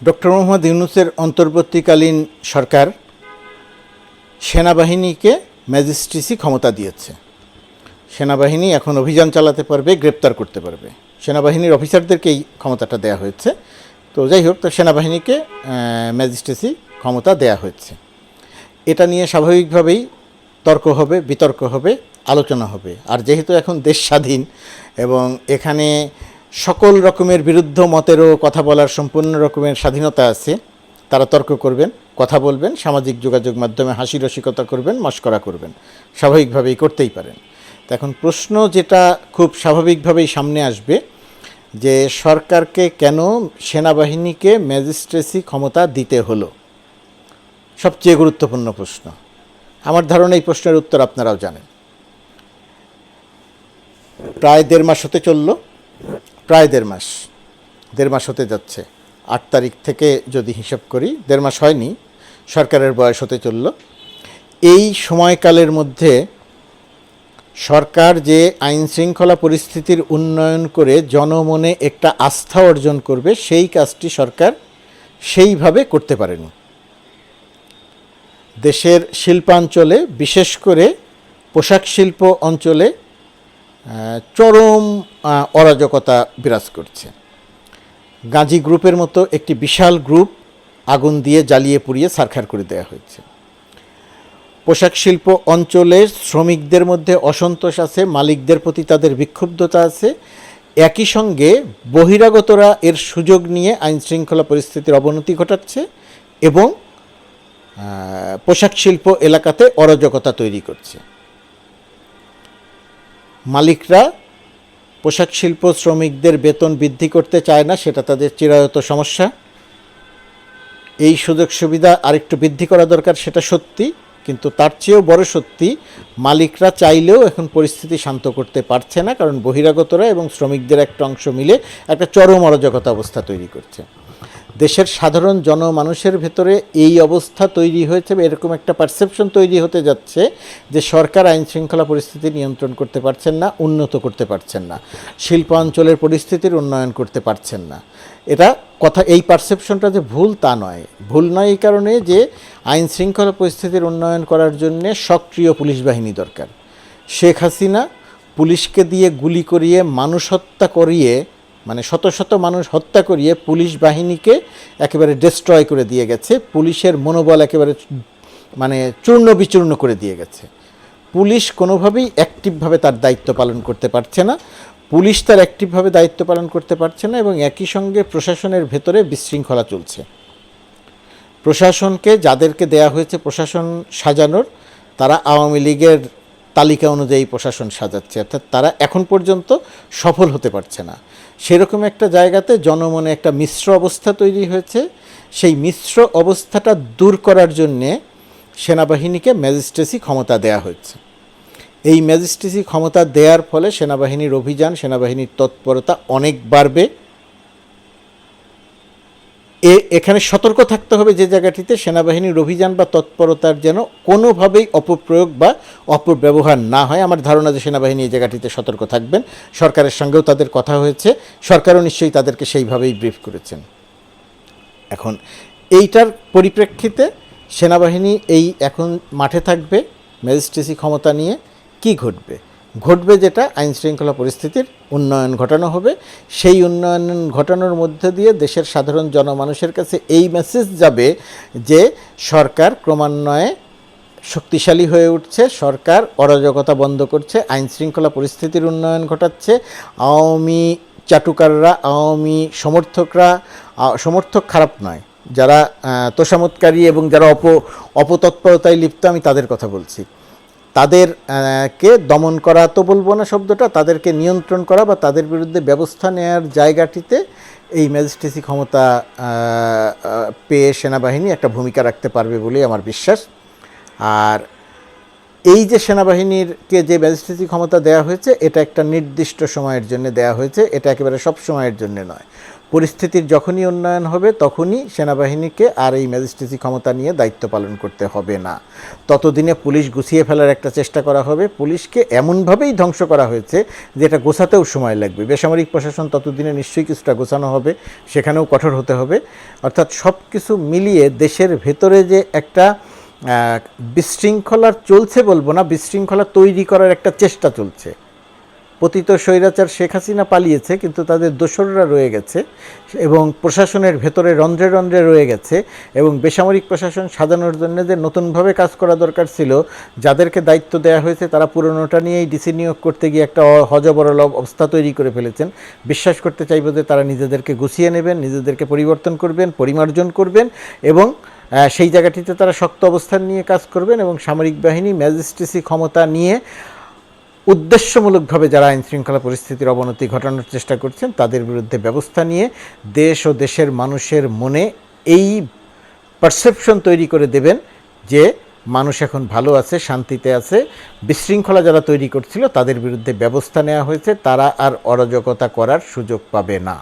Doctor Mohammad ইউনুসের অন্তর্বর্তীকালীন সরকার সেনাবাহিনীকে ম্যাজিস্ট্রেসি ক্ষমতা দিয়েছে। সেনাবাহিনী এখন অভিযান চালাতে পারবে, গ্রেপ্তার করতে পারবে। সেনাবাহিনীর অফিসারদেরকে এই ক্ষমতাটা দেওয়া হয়েছে। তো যাই হোক, তো সেনাবাহিনীকে ম্যাজিস্ট্রেসি ক্ষমতা দেওয়া হয়েছে। এটা নিয়ে স্বাভাবিকভাবেই তর্ক হবে, বিতর্ক হবে, আলোচনা হবে। আর যেহেতু এখন দেশ স্বাধীন এবং এখানে সকল রকমের বিরুদ্ধ মতেরও কথা বলার সম্পূর্ণ রকমের স্বাধীনতা আছে। তারা তর্ক করবেন, কথা বলবেন, সামাজিক যোগাযোগ মাধ্যমে হাসি রসিকতা করবেন, মস্করা করবেন। স্বাভাবিকভাবেই করতেই পারেন। এখন প্রশ্ন যেটা খুব স্বাভাবিকভাবেই সামনে আসবে, যে সরকারকে কেন সেনাবাহিনীকে ম্যাজিস্ট্রেসি ক্ষমতা দিতে হলো? সবচেয়ে গুরুত্বপূর্ণ প্রশ্ন। আমার ধারণা এই প্রশ্নের উত্তর আপনারাও জানেন। প্রায় দেড় মাস হতে চলল। প্রায় দেড় মাস দেড় মাস হতে যাচ্ছে। আট তারিখ থেকে যদি হিসাব করি, দেড় মাস হয়নি, সরকারের বয়স হতে চলল। এই সময়কালের মধ্যে সরকার যে আইন শৃঙ্খলা পরিস্থিতির উন্নয়ন করে জনমনে একটা আস্থা অর্জন করবে, সেই কাজটি সরকার সেইভাবে করতে পারেনি। দেশের শিল্পাঞ্চলে, বিশেষ করে পোশাক শিল্প অঞ্চলে চরম অরাজকতা বিরাজ করছে। গাজী গ্রুপের মতো একটি বিশাল গ্রুপ আগুন দিয়ে জ্বালিয়ে পুড়িয়ে সারখার করে দেওয়া হয়েছে। পোশাক শিল্প অঞ্চলের শ্রমিকদের মধ্যে অসন্তোষ আছে, মালিকদের প্রতি তাদের বিক্ষুব্ধতা আছে। একই সঙ্গে বহিরাগতরা এর সুযোগ নিয়ে আইন শৃঙ্খলা পরিস্থিতির অবনতি ঘটাচ্ছে এবং পোশাক শিল্প এলাকাতে অরাজকতা তৈরি করছে। মালিকরা পোশাক শিল্প শ্রমিকদের বেতন বৃদ্ধি করতে চায় না, সেটা তাদের চিরায়ত সমস্যা। এই সুযোগ সুবিধা আরেকটু বৃদ্ধি করা দরকার, সেটা সত্যি, কিন্তু তার চেয়েও বড় সত্যি, মালিকরা চাইলেও এখন পরিস্থিতি শান্ত করতে পারছে না, কারণ বহিরাগতরা এবং শ্রমিকদের একটা অংশ মিলে একটা চরম অরাজকতা অবস্থা তৈরি করছে। দেশের সাধারণ জনমানুষের ভেতরে এই অবস্থা তৈরি হয়েছে এরকম একটা পারসেপশন তৈরি হতে যাচ্ছে যে সরকার আইন শৃঙ্খলা পরিস্থিতি নিয়ন্ত্রণ করতে পারছেন না, উন্নত করতে পারছেন না, শিল্পাঞ্চলের পরিস্থিতির উন্নয়ন করতে পারছেন না। এটা কথা, এই পারসেপশনটা যে ভুল তা নয়। ভুল নয় এই কারণে যে আইন শৃঙ্খলা পরিস্থিতির উন্নয়ন করার জন্যে সক্রিয় পুলিশ বাহিনী দরকার। শেখ হাসিনা পুলিশকে দিয়ে গুলি করিয়ে মানুষ হত্যা করিয়ে মানে শত শত মানুষ হত্যা করিয়ে পুলিশ বাহিনীকে একেবারে ডিস্ট্রয় করে দিয়ে গেছে। পুলিশের মনোবল একেবারে মানে চূর্ণ বিচূর্ণ করে দিয়ে গেছে। পুলিশ কোনোভাবেই অ্যাক্টিভভাবে তার দায়িত্ব পালন করতে পারছে না। পুলিশ তার অ্যাক্টিভভাবে দায়িত্ব পালন করতে পারছে না এবং একই সঙ্গে প্রশাসনের ভেতরে বিশৃঙ্খলা চলছে। প্রশাসনকে, যাদেরকে দেয়া হয়েছে প্রশাসন সাজানোর, তারা আওয়ামী লীগের তালিকা অনুযায়ী প্রশাসন সাজাচ্ছে, অর্থাৎ তারা এখন পর্যন্ত সফল হতে পারছে না। সেরকম একটা জায়গাতে জনমনে একটা মিশ্র অবস্থা তৈরি হয়েছে। সেই মিশ্র অবস্থাটা দূর করার জন্যে সেনাবাহিনীকে ম্যাজিস্ট্রেসি ক্ষমতা দেয়া হয়েছে। এই ম্যাজিস্ট্রেসি ক্ষমতা দেওয়ার ফলে সেনাবাহিনীর অভিযান, সেনাবাহিনীর তৎপরতা অনেক বাড়বে। এ, এখানে সতর্ক থাকতে হবে যে জায়গাটিতে সেনাবাহিনীর অভিযান বা তৎপরতার যেন কোনোভাবেই অপপ্রয়োগ বা অপব্যবহার না হয়। আমার ধারণা যে সেনাবাহিনী এই জায়গাটিতে সতর্ক থাকবেন। সরকারের সঙ্গেও তাদের কথা হয়েছে। সরকারও নিশ্চয়ই তাদেরকে সেইভাবেই ব্রিফ করেছেন। এখন এইটার পরিপ্রেক্ষিতে সেনাবাহিনী এই এখন মাঠে থাকবে, ম্যাজিস্ট্রেসি ক্ষমতা নিয়ে কি ঘটবে? ঘটবে যেটা আইন শৃঙ্খলা পরিস্থিতির উন্নয়ন ঘটানো হবে। সেই উন্নয়ন ঘটানোর মধ্যে দিয়ে দেশের সাধারণ জনমানুষের কাছে এই মেসেজ যাবে যে সরকার ক্রমান্বয়ে শক্তিশালী হয়ে উঠছে, সরকার অরাজকতা বন্ধ করছে আইন শৃঙ্খলা পরিস্থিতির উন্নয়ন ঘটাচ্ছে, আওয়ামী চাটুকাররা, আওয়ামী সমর্থকরা সমর্থক খারাপ নয়। যারা তোষামতকারী এবং যারা অপ, অপতৎপরতায় লিপ্ত, আমি তাদের কথা বলছি। তাদের কে দমন করা তো বলব না শব্দটা, তাদেরকে নিয়ন্ত্রণ করা বা তাদের বিরুদ্ধে ব্যবস্থা নেওয়ার জায়গাটিতে এই ম্যাজিস্ট্রেসি ক্ষমতা পেয়ে সেনাবাহিনী একটা ভূমিকা রাখতে পারবে বলেই আমার বিশ্বাস। আর এই যে সেনাবাহিনীরকে যে ম্যাজিস্ট্রেসি ক্ষমতা দেওয়া হয়েছে, এটা একটা নির্দিষ্ট সময়ের জন্য দেওয়া হয়েছে, এটা একেবারে সব সময়ের জন্য নয়। পরিস্থিতির যখনই উন্নয়ন হবে, তখনই সেনাবাহিনীকে আর এই ম্যাজিস্ট্রেসি ক্ষমতা নিয়ে দায়িত্ব পালন করতে হবে না। ততদিনে পুলিশ গুছিয়ে ফেলার একটা চেষ্টা করা হবে। পুলিশকে এমনভাবেই ধ্বংস করা হয়েছে যে এটা গোছাতেও সময় লাগবে। বেসামরিক প্রশাসন ততদিনে নিশ্চয়ই কিছুটা গোছানো হবে, সেখানেও কঠোর হতে হবে। অর্থাৎ সব কিছু মিলিয়ে দেশের ভেতরে যে একটা বিশৃঙ্খলার চলছে বলব না, বিশৃঙ্খলা তৈরি করার একটা চেষ্টা চলছে। পতিত স্বৈরাচার শেখ হাসিনা পালিয়েছে, কিন্তু তাদের দোসররা রয়ে গেছে এবং প্রশাসনের ভেতরে রন্ধ্রে রন্ধ্রে রয়ে গেছে এবং বেসামরিক প্রশাসন সাজানোর জন্য যে নতুনভাবে কাজ করা দরকার ছিল, যাদেরকে দায়িত্ব দেওয়া হয়েছে তারা পুরনোটা নিয়েই ডিসি নিয়োগ করতে গিয়ে একটা হজবরল অবস্থা তৈরি করে ফেলেছেন। বিশ্বাস করতে চাইব যে তারা নিজেদেরকে গুছিয়ে নেবেন, নিজেদেরকে পরিবর্তন করবেন, পরিমার্জন করবেন এবং সেই জায়গাটিতে তারা শক্ত অবস্থান নিয়ে কাজ করবেন এবং সামরিক বাহিনী, ম্যাজিস্ট্রেসি ক্ষমতা নিয়ে উদ্দেশ্যমূলকভাবে যারা আইন শৃঙ্খলা পরিস্থিতির অবনতি ঘটানোর চেষ্টা করছেন, তাদের বিরুদ্ধে ব্যবস্থা নিয়ে দেশ ও দেশের মানুষের মনে এই পারসেপশন তৈরি করে দেবেন যে মানুষ এখন ভালো আছে, শান্তিতে আছে। বিশৃঙ্খলা যারা তৈরি করছিল, তাদের বিরুদ্ধে ব্যবস্থা নেওয়া হয়েছে। তারা আর অরাজকতা করার সুযোগ পাবে না।